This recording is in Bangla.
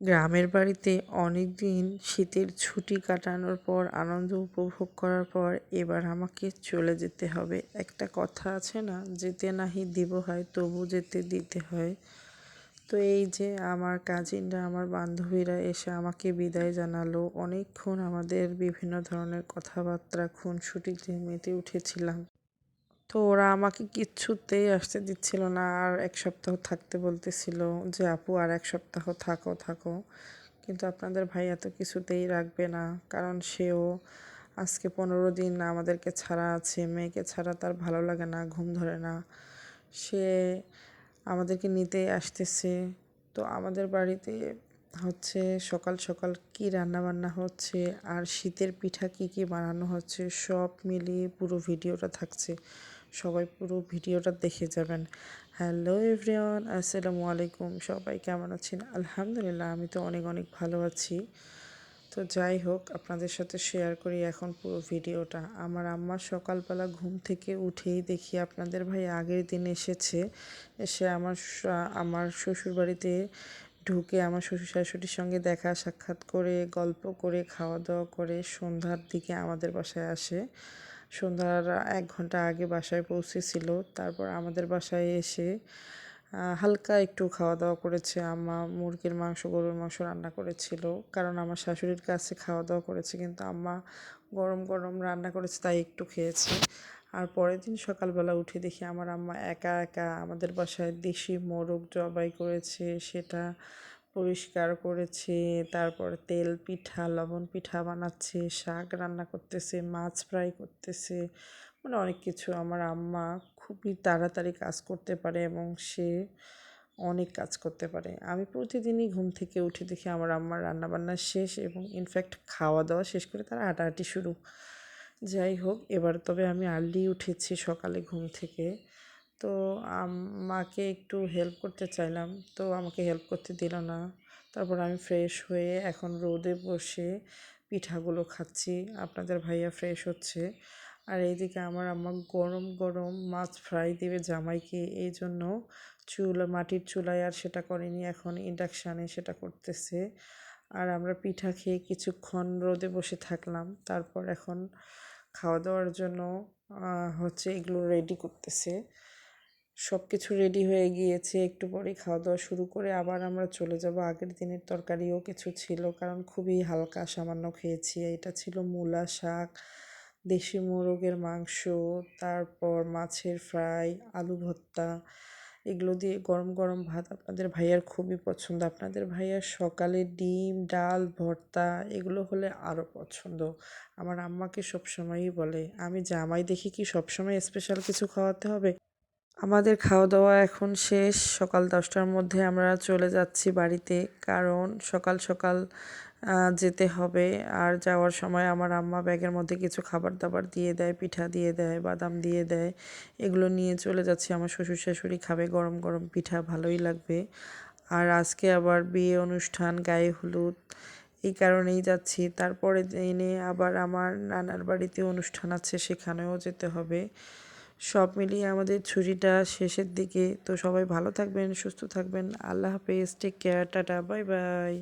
গ্রামের বাড়িতে অনেক দিন শীতের ছুটি কাটানোর পর, আনন্দ উপভোগ করার পর এবার আমাকে চলে যেতে হবে। একটা কথা আছে না, যেতে নাহি দিব হয়, তবু যেতে দিতে হয়। তো এই যে আমার কাজিনরা, আমার বান্ধবীরা এসে আমাকে বিদায় জানালো। অনেকক্ষণ আমাদের বিভিন্ন ধরনের কথাবার্তা খুনসুটিতে মেতে উঠেছিলাম। তো ওরা আমাকে কিচ্ছুতেই আসতে দিচ্ছিল না, আর এক সপ্তাহ থাকতে বলতেছিল যে, আপু, আর এক সপ্তাহ থাকো থাকো। কিন্তু আপনাদের ভাই এত কিছুতেই রাখবে না, কারণ সেও আজকে পনেরো দিন আমাদেরকে ছাড়া আছে, মেয়েকে ছাড়া তার ভালো লাগে না, ঘুম ধরে না। সে আমাদেরকে নিতে আসতেছে। তো আমাদের বাড়িতে হচ্ছে সকাল সকাল কি রান্না বান্না হচ্ছে, আর শীতের পিঠা কি কি বানানো হচ্ছে, সব মিলিয়ে পুরো ভিডিওটা থাকছে। সবাই পুরো ভিডিওটা দেখে যাবেন। হ্যালো এভরিওয়ান আসসালামু আলাইকুম। সবাই কেমন আছেন? আলহামদুলিল্লাহ, আমি তো অনেক অনেক ভালো আছি। তো যাই হোক, আপনাদের সাথে শেয়ার করি এখন পুরো ভিডিওটা। আমার আম্মা সকালবেলা ঘুম থেকে উঠেই দেখি আপনাদের ভাই আগের দিন এসেছে। এসে আমার আমার শ্বশুরবাড়িতে ঢুকে আমার শ্বশুর শাশুড়ির সঙ্গে দেখা, সাক্ষাৎ করে, গল্প করে খাওয়া দাওয়া করে সন্ধ্যার দিকে আমাদের বাসায় আসে। সন্ধ্যার এক ঘণ্টা আগে বাসায় পৌঁছেছিল। তারপর আমাদের বাসায় এসে হালকা একটু খাওয়া দাওয়া করেছে। আম্মা মুরগির মাংস, গরুর মাংস রান্না করেছিল। কারণ আমার শাশুড়ির কাছে খাওয়া দাওয়া করেছে, কিন্তু আম্মা গরম গরম রান্না করেছে, তাই একটু খেয়েছে। আর পরের দিন সকালবেলা উঠে দেখি আমার আম্মা একা একা আমাদের বাসায় দেশি মোরগ জবাই করেছে। সেটা পরিষ্কার করেছে, তারপর তেল, পিঠা, লবণ পিঠা বানাচ্ছে, শাক রান্না করতেছে, মাছ ফ্রাই করতেছে। মানে অনেক কিছু আমার আম্মা খুবই তাড়াতাড়ি কাজ করতে পারে এবং সে অনেক কাজ করতে পারে। আমি প্রতিদিনই ঘুম থেকে উঠে দেখি আমার আম্মার রান্নাবান্না শেষ এবং ইনফ্যাক্ট খাওয়া দাওয়া শেষ করে তারা হাঁটাহাঁটি শুরু। যাই হোক, এবার তবে আমি আর্লি উঠেছি সকালে ঘুম থেকে। তো মাকে একটু হেল্প করতে চাইলাম। তো আমাকে হেল্প করতে দিল না। তারপর আমি ফ্রেশ হয়ে এখন রোদে বসে পিঠাগুলো খাচ্ছি। আপনাদের ভাইয়া ফ্রেশ হচ্ছে। আর এইদিকে আমার আম্মা গরম গরম মাছ ফ্রাই দিবে জামাইকে। এই জন্য চুল, মাটির চুলায় আর সেটা করেনি। এখন ইন্ডাকশানে সেটা করতেছে। আর আমরা পিঠা খেয়ে কিছুক্ষণ রোদে বসে থাকলাম। তারপর এখন খাওয়া দাওয়ার জন্য হচ্ছে এগুলো রেডি করতেছে। সব কিছু রেডি হয়ে গিয়েছে, একটু পরেই খাওয়া দাওয়া শুরু করে আবার আমরা চলে যাব। আগের দিনের তরকারিও কিছু ছিল, কারণ খুবই হালকা সামান্য খেয়েছি। এটা ছিল মূলা শাক, দেশি মোরগের মাংস, তারপর মাছের ফ্রাই, আলু ভর্তা। এগুলো দিয়ে গরম গরম ভাত আপনাদের ভাইয়ার খুবই পছন্দ। আপনাদের ভাইয়ার সকালে ডিম, ডাল, ভর্তা, এগুলো হলে আরও পছন্দ। আমার আম্মাকে সবসময়ই বলে, আমি জামাই দেখি কি সবসময় স্পেশাল কিছু খাওয়াতে হবে? আমাদের খাওয়া দাওয়া এখন শেষ। সকাল দশটার মধ্যে আমরা চলে যাচ্ছি বাড়িতে, কারণ সকাল সকাল যেতে হবে। আর যাওয়ার সময় আমার আম্মা ব্যাগের মধ্যে কিছু খাবার দাবার দিয়ে দেয়, পিঠা দিয়ে দেয়, বাদাম দিয়ে দেয়। এগুলো নিয়ে চলে যাচ্ছি। আমার শ্বশুর শাশুড়ি খাবে গরম গরম পিঠা, ভালোই লাগবে। আর আজকে আবার বিয়ে অনুষ্ঠান, গায়ে হলুদ, এই কারণেই যাচ্ছি। তারপরে এনে আবার আমার নানার বাড়িতে অনুষ্ঠান আছে, সেখানেও যেতে হবে। সব মিলিয়ে আমাদের ছুটিটা শেষের দিকে। তো সবাই ভালো থাকবেন, সুস্থ থাকবেন। আল্লাহ হাফেজ take care tata bye bye